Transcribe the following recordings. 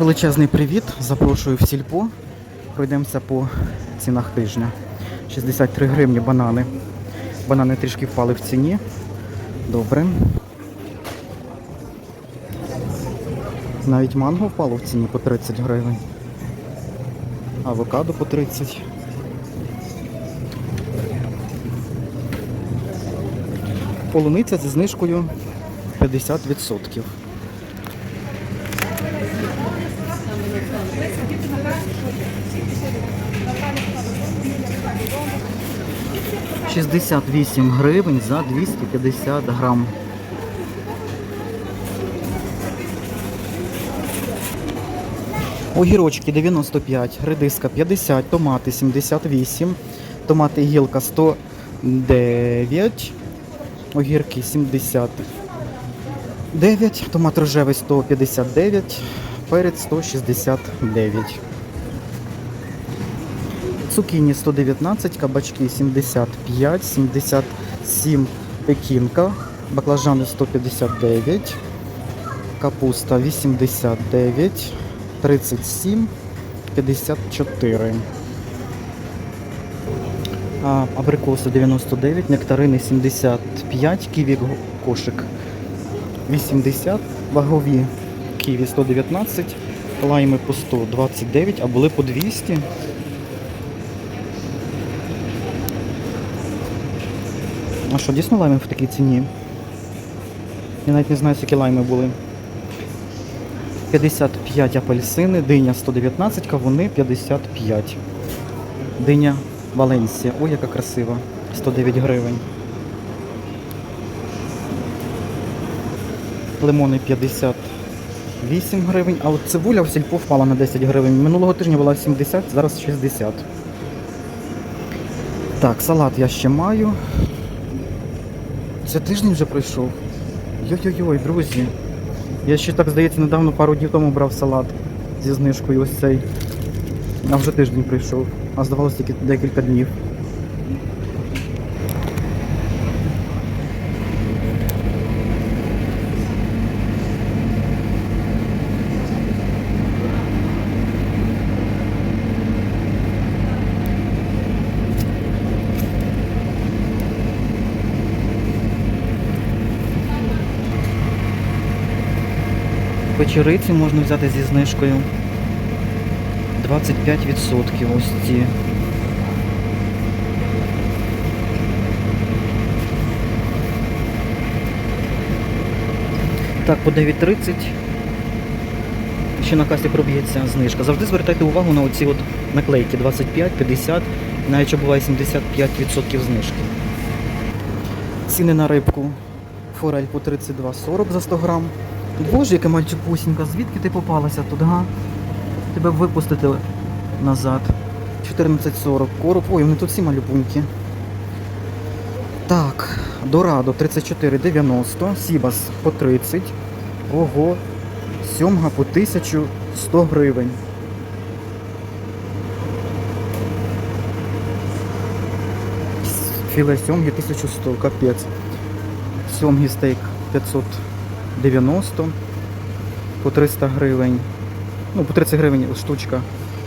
Величезний привіт. Запрошую в сільпо. Пройдемося по цінах тижня. 63 гривні банани. Банани трішки впали в ціні. Добре. Навіть манго впало в ціні по 30 гривень. Авокадо по 30. Полуниця зі знижкою 50%. Шістдесят вісім гривень за 250 грам. Огірочки 95, редиска 50, томати 78, томати гілка 109, огірки 79, томат рожевий 159, перець 169. Цукіні 119, кабачки 75, 77 пекінка, баклажани 159, капуста 89, 37, 54. А, абрикоси 99, нектарини 75, ківі кошик 80, вагові ківі 119, лайми по 129, а були по 200. А що, дійсно лайми в такій ціні? Я навіть не знаю, скільки лайми були. 55 апельсини, диня 119, кавуни 55. Диня Валенсія. Ой, яка красива. 109 гривень. Лимони 58 гривень. А от цибуля в сільпо впала на 10 гривень. Минулого тижня була 70, зараз 60. Так, салат я ще маю. Це тиждень вже пройшов. Йой-йой-йой, друзі. Я ще так, здається, недавно пару днів тому брав салат зі знижкою ось цей. А вже тиждень прийшов. А здавалося тільки декілька днів. Печериці можна взяти зі знижкою 25% ось ці. Так, по 9.30 ще на касі проб'ється знижка. Завжди звертайте увагу на оці от наклейки 25, 50, навіть що буває 75% знижки. Ціни на рибку. Форель по 32,40 за 100 грам. Боже, яка мальчикусінька, звідки ти попалася туди, га? Тебе випустити назад. 14,40 короб. Ой, вони тут всі малюпунькі. Так, Дорадо 34,90, Сібас по 30. Ого, сьомга по 1100 гривень. Філе сьомги 1100, капець. Сьомги стейк 590 по 300 гривень. Ну, по 30 гривень штучка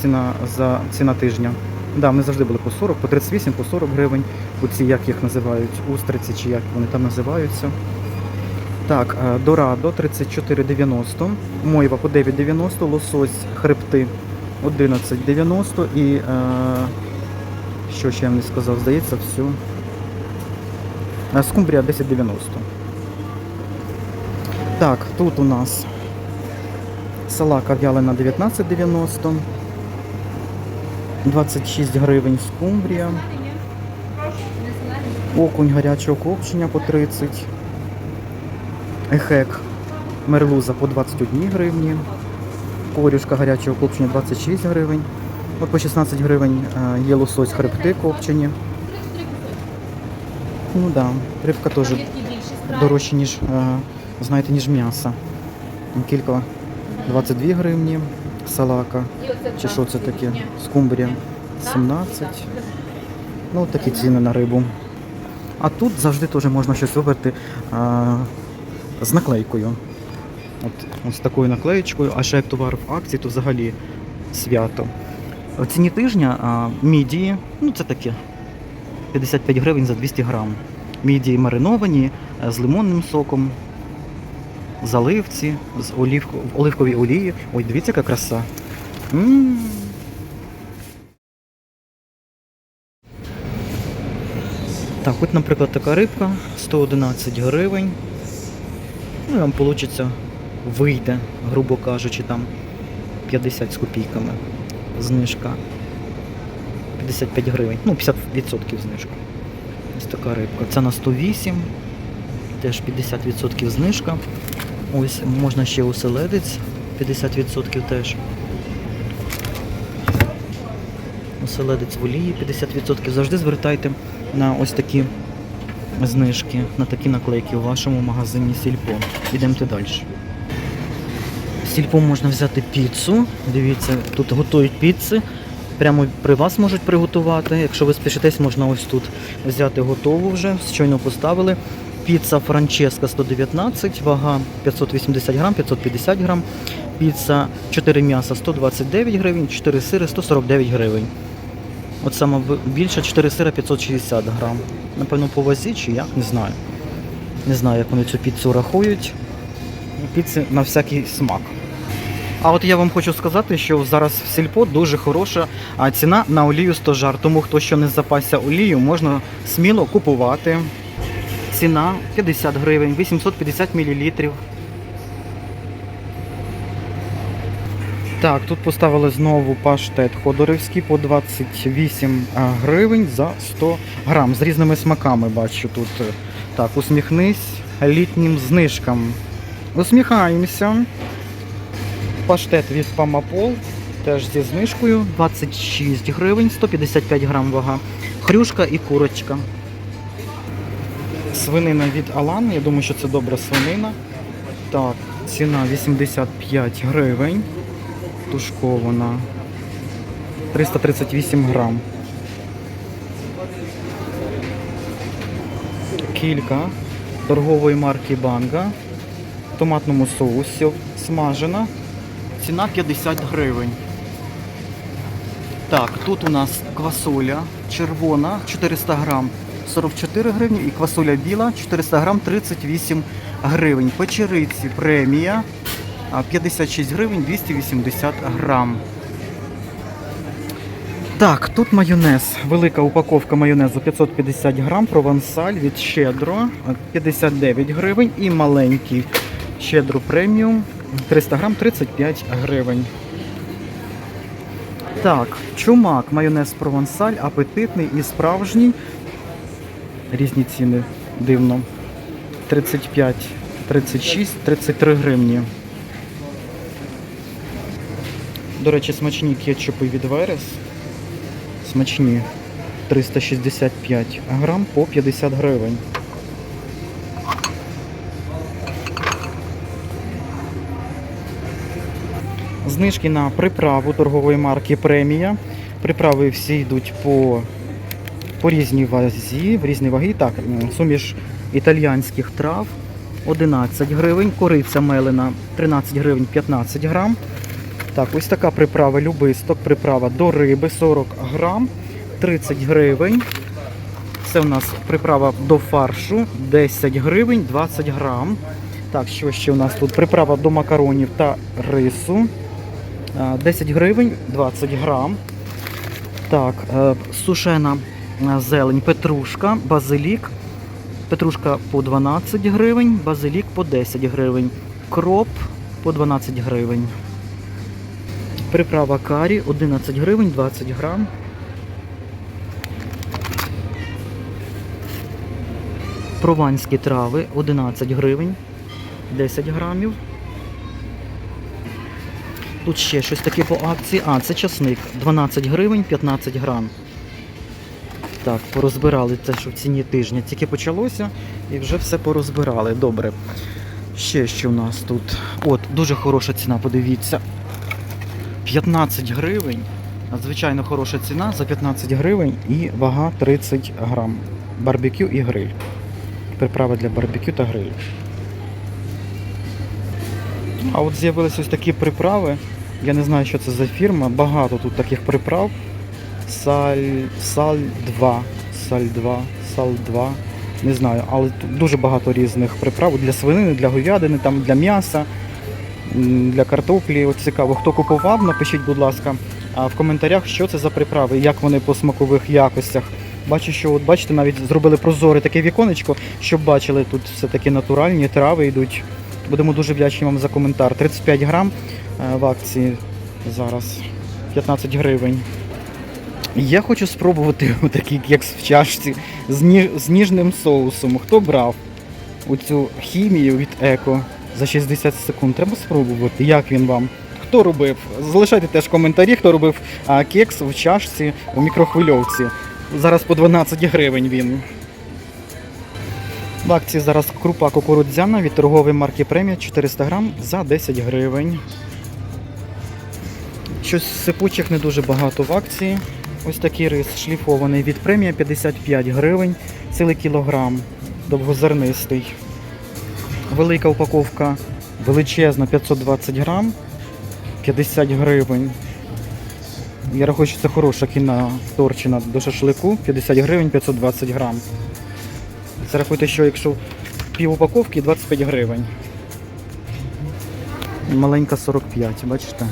ціна за ціна тижня. Да, вони завжди були по 40, по 38, по 40 гривень. Оці, як їх називають, устриці чи як вони там називаються. Так, е, Дорадо 34,90, Мойва по 9,90, лосось хребти 11,90 і е, що ще я не сказав, здається, все. Скумбрія 10,90. Так, тут у нас салака вялена 19,90. 26 гривень скумбрія. Окунь гарячого копчення по 30. Ехек мерлуза по 21 гривні. Корюшка гарячого копчення 26 гривень. От по 16 гривень е, є лосось хребти копчені. Ну да, рибка теж дорожче, ніж, е, знаєте, ніж м'ясо. Кілька 22 гривні, салака. Чи що це таке? Скумбрія 17. Ну, такі ціни на рибу. А тут завжди теж можна щось вибрати а, з наклейкою. От, ось такою наклеєчкою, а ще як товар в акції, то взагалі свято. В ціні тижня а, мідії, ну це таке, 55 гривень за 200 грам. Мідії мариновані е, з лимонним соком, заливці, з олівко, в оливковій олії. Ой, дивіться, яка краса. м Так, от, наприклад, така рибка 111 гривень. Ну, і вам вийде, вийде, грубо кажучи, там 50 з копійками. Знижка. 55 гривень. Ну, 50% знижка. Ось така рибка. Це на 108. Теж 50% знижка. Ось можна ще оселедець. 50% теж. Оселедець в олії 50%. Завжди звертайте на ось такі знижки, на такі наклейки у вашому магазині Сільпо. Ідемте далі. Сільпо можна взяти піцу. Дивіться, тут готують піци. Прямо при вас можуть приготувати. Якщо ви спішитесь, можна ось тут взяти готову вже. Щойно поставили. Піца Франческа 119, вага 580 грам, 550 грам. Піца 4 м'яса 129 гривень, 4 сири 149 гривень. От саме більше 4 сира 560 грам. Напевно, по вазі чи як, не знаю. Не знаю, як вони цю піцу рахують. Піци на всякий смак. А от я вам хочу сказати, що зараз в сільпо дуже хороша ціна на олію стожар. Тому хто ще не запасся олію, можна сміло купувати. Ціна 50 гривень, 850 мл. Так, тут поставили знову паштет ходорівський по 28 гривень за 100 грам. З різними смаками бачу тут. е, Так, усміхнись літнім знижкам. Усміхаємося. Паштет від Памапол теж зі знижкою 26 гривень, 155 грам вага. Хрюшка і курочка. Свинина від Алан, я думаю, що це добра свинина. Так, ціна 85 гривень. Тушкована. 338 грам. Кілька торгової марки Банга. В томатному соусі смажена. Ціна 50 гривень. Так, тут у нас квасоля червона 400 грам 44 гривні і квасоля біла 400 грам 38 гривень. Печериці премія 56 гривень 280 грам. Так, тут майонез. Велика упаковка майонезу 550 грам, провансаль від Щедро 59 гривень і маленький Щедро преміум 300 грам 35 гривень. Так, чумак, майонез провансаль, апетитний і справжній. Різні ціни дивно. 35, 36, 33 гривні. До речі, смачні кетчупи від Верес. Смачні. 365 грам по 50 гривень. Знижки на приправу торгової марки Премія. Приправи всі йдуть по, по різній вазі, в різні ваги. Так, суміш італіянських трав 11 гривень, кориця мелена 13 гривень 15 грам. Так, ось така приправа любисток, приправа до риби 40 грам, 30 гривень. Це у нас приправа до фаршу 10 гривень 20 грам. Так, що ще у нас тут? Приправа до макаронів та рису. 10 гривень 20 грам. Так, е, сушена зелень, петрушка, базилік. Петрушка по 12 гривень, базилік по 10 гривень. Кроп по 12 гривень. Приправа карі 11 гривень 20 грам. Прованські трави 11 гривень 10 грамів. Тут ще щось таке по акції. А, це часник 12 гривень 15 грам. Так, порозбирали те, що в ціні тижня. Тільки почалося і вже все порозбирали. Добре. Ще що у нас тут? От, дуже хороша ціна, подивіться. 15 гривень. Надзвичайно хороша ціна за 15 гривень і вага 30 грам. Барбекю і гриль. Приправа для барбекю та гриль. А от з'явилися ось такі приправи. Я не знаю, що це за фірма. Багато тут таких приправ. Саль, саль 2. Саль 2, сал 2. Не знаю, але дуже багато різних приправ для свинини, для говядини, там для м'яса, для картоплі. От цікаво, хто купував, напишіть, будь ласка, в коментарях, що це за приправи, як вони по смакових якостях. Бачу, що от бачите, навіть зробили прозоре таке віконечко, щоб бачили, тут все таки натуральні трави йдуть. Будемо дуже вдячні вам за коментар. 35 грам е, в акції зараз 15 гривень. Я хочу спробувати такий кекс в чашці з, ні, з ніжним соусом. Хто брав оцю хімію від Еко за 60 секунд? Треба спробувати. Як він вам? Хто робив? Залишайте теж коментарі, хто робив а, кекс в чашці у мікрохвильовці. Зараз по 12 гривень він. В акції зараз крупа кукурудзяна від торгової марки Премія 400 грам за 10 гривень. Щось сипучих не дуже багато в акції. Ось такий рис шліфований від премія 55 гривень, цілий кілограм, довгозернистий. Велика упаковка величезна 520 грам, 50 гривень. Я рахую, що це хороша кіна торчина до шашлику, 50 гривень 520 грам. Це рахуйте, що якщо пів упаковки 25 гривень. Маленька 45, бачите?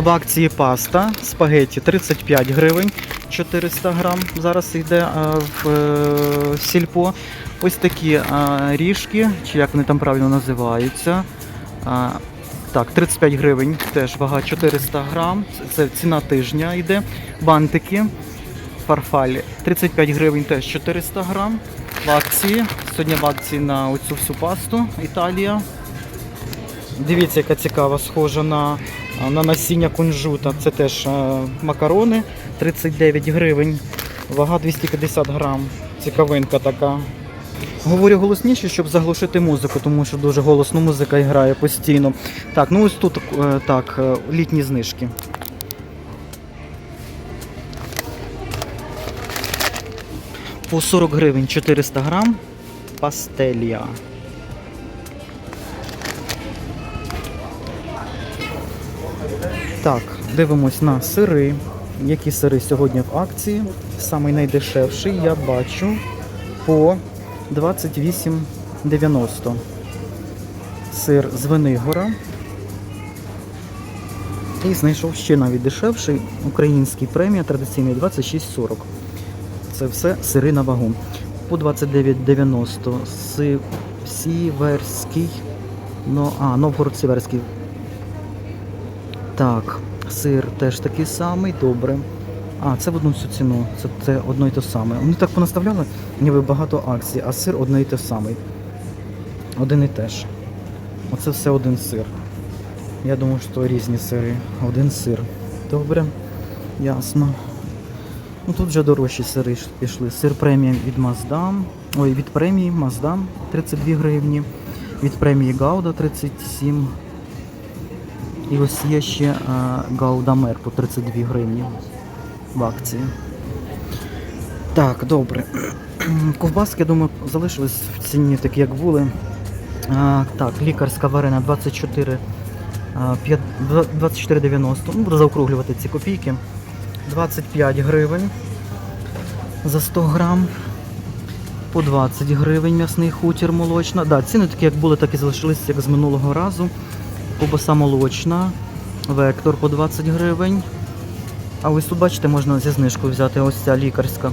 В акції паста спагетті 35 гривень 400 грам. Зараз йде в е, сільпо. Ось такі ріжки, чи як вони там правильно називаються. Так, 35 гривень, теж вага 400 грам. Це ціна тижня йде. Бантики. Фарфаль 35 гривень теж 400 грам. В акції. Сьогодні в акції на оцю всю пасту Італія. Дивіться, яка цікава, схожа на, на насіння кунжута. Це теж е, макарони 39 гривень, вага 250 грам. Цікавинка така. Говорю голосніше, щоб заглушити музику, тому що дуже голосно музика грає постійно. Так, ну ось тут е, так, е, літні знижки. По 40 гривень 400 грам пастелія. Так, дивимось на сири. Які сири сьогодні в акції? Самий найдешевший я бачу по 28,90. Сир з Венигора. І знайшов ще навіть дешевший український премія традиційний 26,40. Це все сири на вагу. По 29,90 Сіверський. Ну, а, Новгород Сіверський. Так, сир теж такий самий, добре. А, це в одну всю ціну. Це, це одно і те саме. Вони так понаставляли, ніби багато акцій, а сир одне і те самий. Один і теж. Оце все один сир. Я думаю, що різні сири. Один сир. Добре, ясно. Ну тут вже дорожчі сири пішли. Сир премія від Маздам. Ой, від премії Маздам 32 гривні. Від премії Гауда 37 і ось є ще а, Гаудамер по 32 гривні в акції. Так, добре. Ковбаски, я думаю, залишились в ціні, такі як були. А, так, лікарська варена 24, а, п'ят- два- 24,90. Ну, буду заокруглювати ці копійки. 25 гривень за 100 грам. По 20 гривень м'ясний хутір молочна. Да, ціни такі, як були, так і залишились, як з минулого разу. Ковбаса молочна, вектор по 20 гривень. А ось тут, бачите, можна зі знижкою взяти ось ця лікарська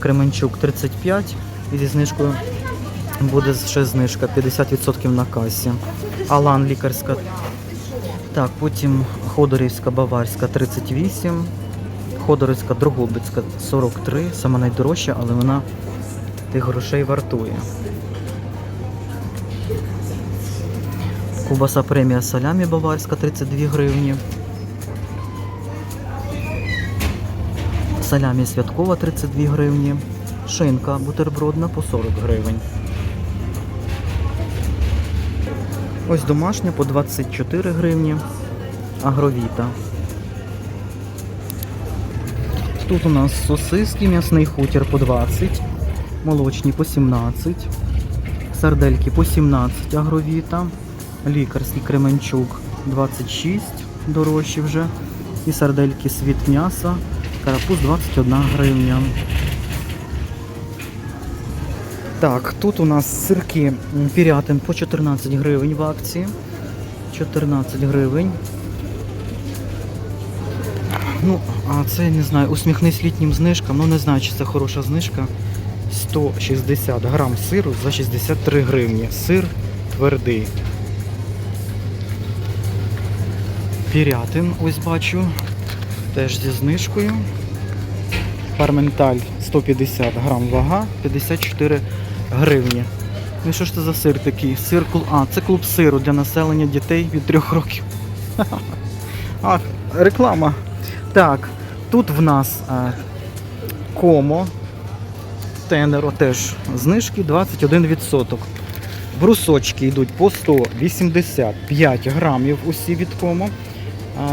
Кременчук 35. І зі знижкою буде ще знижка 50% на касі. Алан лікарська. Так, потім Ходорівська Баварська 38. Ходорівська Дрогобицька 43. Сама найдорожча, але вона тих грошей вартує. Кубаса премія салямі баварська 32 гривні. Салямі святкова 32 гривні. Шинка бутербродна по 40 гривень. Ось домашня по 24 гривні. Агровіта. Тут у нас сосиски, м'ясний хутір по 20, молочні по 17. Сардельки по 17 агровіта. Лікарський Кременчук 26 дорожчі вже. І сардельки світ м'яса. Карапуз 21 гривня. Так, тут у нас сирки Пірятин по 14 гривень в акції. 14 гривень. Ну, а це не знаю, усміхнись літнім знижкам. Ну не знаю, чи це хороша знижка. 160 грам сиру за 63 гривні. Сир твердий. Пірятин, ось бачу. Теж зі знижкою. Парменталь 150 грам вага, 54 гривні. Ну що ж це за сир такий? Сир клуб. А, це клуб сиру для населення дітей від 3 років. А, реклама. Так, тут в нас а, комо. Тенеро теж знижки 21%. Брусочки йдуть по 185 грамів усі від комо.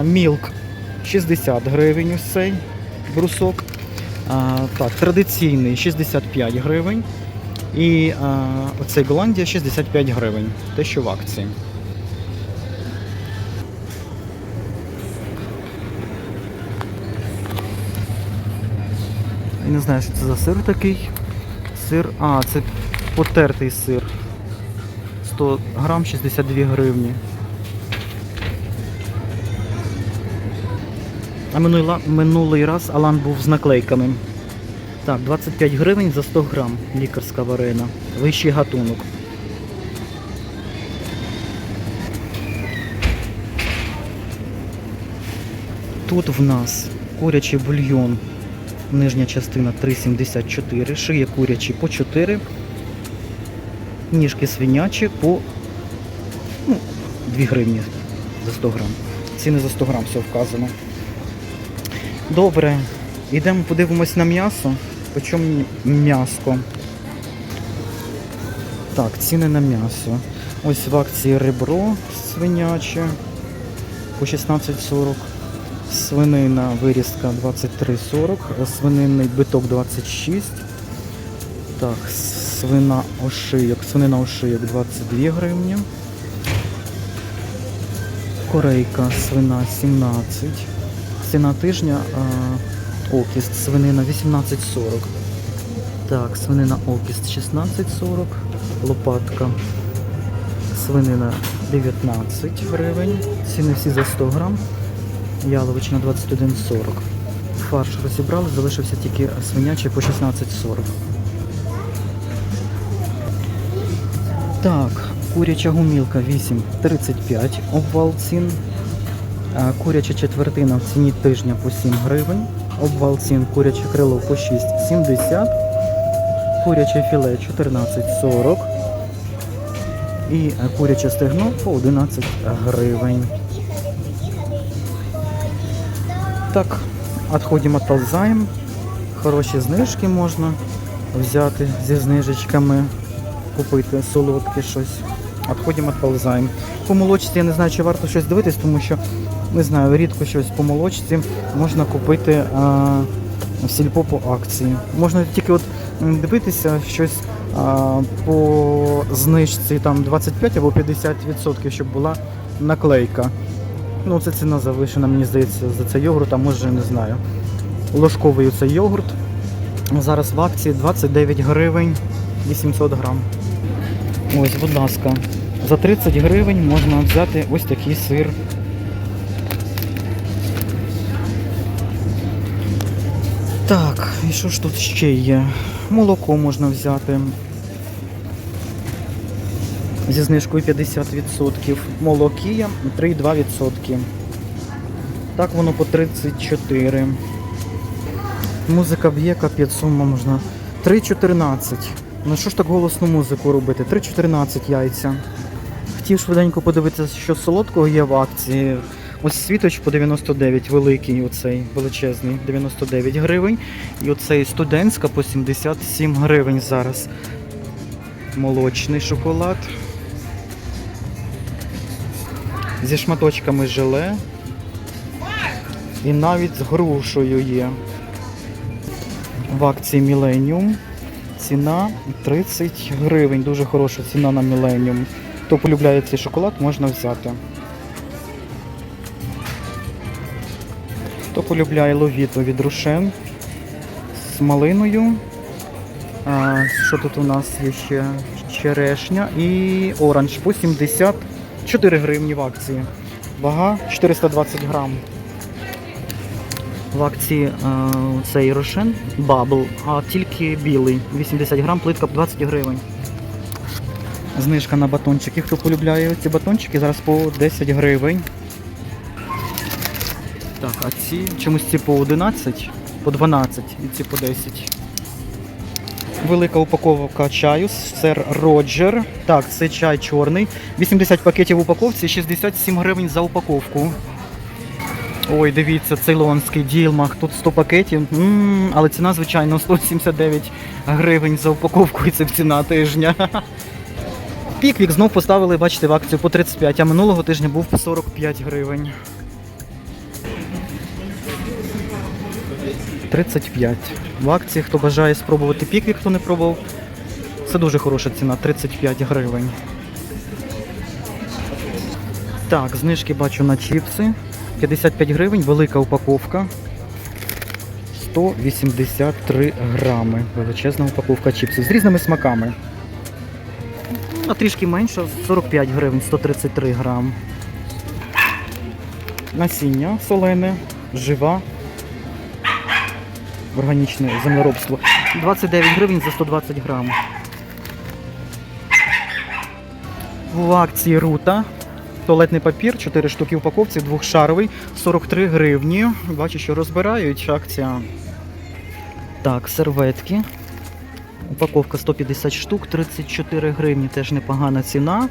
Мілк 60 гривень ось цей брусок. А, так, традиційний 65 гривень. І а, оцей Голландія 65 гривень. Те, що в акції. Я не знаю, що це за сир такий. Сир. А, це потертий сир. 100 грам 62 гривні. А минулий, раз Алан був з наклейками. Так, 25 гривень за 100 грам лікарська варена. Вищий гатунок. Тут в нас курячий бульйон. Нижня частина 3,74, шиє курячі по 4, ніжки свинячі по ну, 2 гривні за 100 грам. Ціни за 100 грам все вказано. Добре, йдемо подивимось на м'ясо. Почому м'яско? Так, ціни на м'ясо. Ось в акції ребро свиняче по 16,40. Свинина вирізка 23,40, свининний биток 26. Так, свина ошийок, свинина ошийок 22 гривні. Корейка свина 17. Ціна тижня а, окіст свинина 18,40. Так, свинина окіст 16,40. Лопатка свинина 19 гривень. Ціни всі за 100 грам. Яловичина 21,40. Фарш розібрали, залишився тільки свинячий по 16,40. Так, куряча гумілка 8,35 обвал цін. Куряча четвертина в ціні тижня по 7 гривень. Обвал цін куряче крило по 6,70. Куряче філе 14,40. І е, куряче стегно по 11 гривень. Так, відходимо ползаємо. Хороші знижки можна взяти зі знижечками, купити солодке щось. Відходимо ползаємо. По молочці я не знаю, чи варто щось дивитись, тому що не знаю, рідко щось по молочці можна купити а, в сільпо по акції. Можна тільки от дивитися щось а, по знижці там 25 або 50%, щоб була наклейка. Ну, це ціна завишена, мені здається, за цей йогурт, а може не знаю. Ложковий цей йогурт. Зараз в акції 29 гривень 800 грам. Ось, будь ласка, за 30 гривень можна взяти ось такий сир. Так, і що ж тут ще є? Молоко можна взяти. Зі знижкою 50%. Молокія 3,2%. Так воно по 34. Музика б'є, капець сума можна. 3,14. Ну що ж так голосну музику робити? 3,14 яйця. Хотів швиденько подивитися, що солодкого є в акції. Ось світоч по 99, великий, оцей величезний, 99 гривень. І оцей студентська по 77 гривень зараз. Молочний шоколад. Зі шматочками желе. І навіть з грушею є. В акції Millennium. ціна 30 гривень. Дуже хороша ціна на Millennium. Хто полюбляє цей шоколад, можна взяти. Хто полюбляє ловіто від Рушен з малиною. А, що тут у нас є ще? Черешня і оранж по 74 гривні в акції. Вага 420 грам. В акції а, цей рошен бабл, а тільки білий. 80 грам, плитка 20 гривень. Знижка на батончики. Хто полюбляє ці батончики, зараз по 10 гривень. Так, а ці чомусь ці по 11, по 12 і ці по 10. Велика упаковка чаю, сер Роджер. Так, це чай чорний. 80 пакетів в упаковці, 67 гривень за упаковку. Ой, дивіться, цейлонський ділмах. Тут 100 пакетів. м але ціна, звичайно, 179 гривень за упаковку, і це ціна тижня. Піквік знов поставили, бачите, в акцію по 35, а минулого тижня був по 45 гривень. 35. В акції, хто бажає спробувати піквік, хто не пробував. Це дуже хороша ціна, 35 гривень. Так, знижки бачу на чіпси. 55 гривень, велика упаковка. 183 грами. Величезна упаковка чіпсів з різними смаками. А трішки менше, 45 гривень, 133 грам. Насіння солене, жива. Органічне землеробство. 29 гривень за 120 грам. В акції рута. Туалетний папір, 4 штуки упаковці, двохшаровий, 43 гривні. Бачу, що розбирають акція. Так, серветки. Упаковка 150 штук, 34 гривні, теж непогана ціна.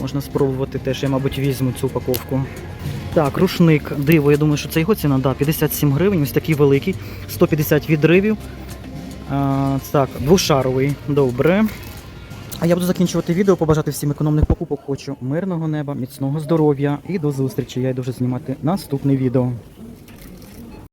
Можна спробувати теж, я, мабуть, візьму цю упаковку. Так, рушник, диво, я думаю, що це його ціна, да, 57 гривень, ось такий великий, 150 відривів. А, так, двошаровий, добре. А я буду закінчувати відео, побажати всім економних покупок. Хочу мирного неба, міцного здоров'я і до зустрічі. Я йду вже знімати наступне відео.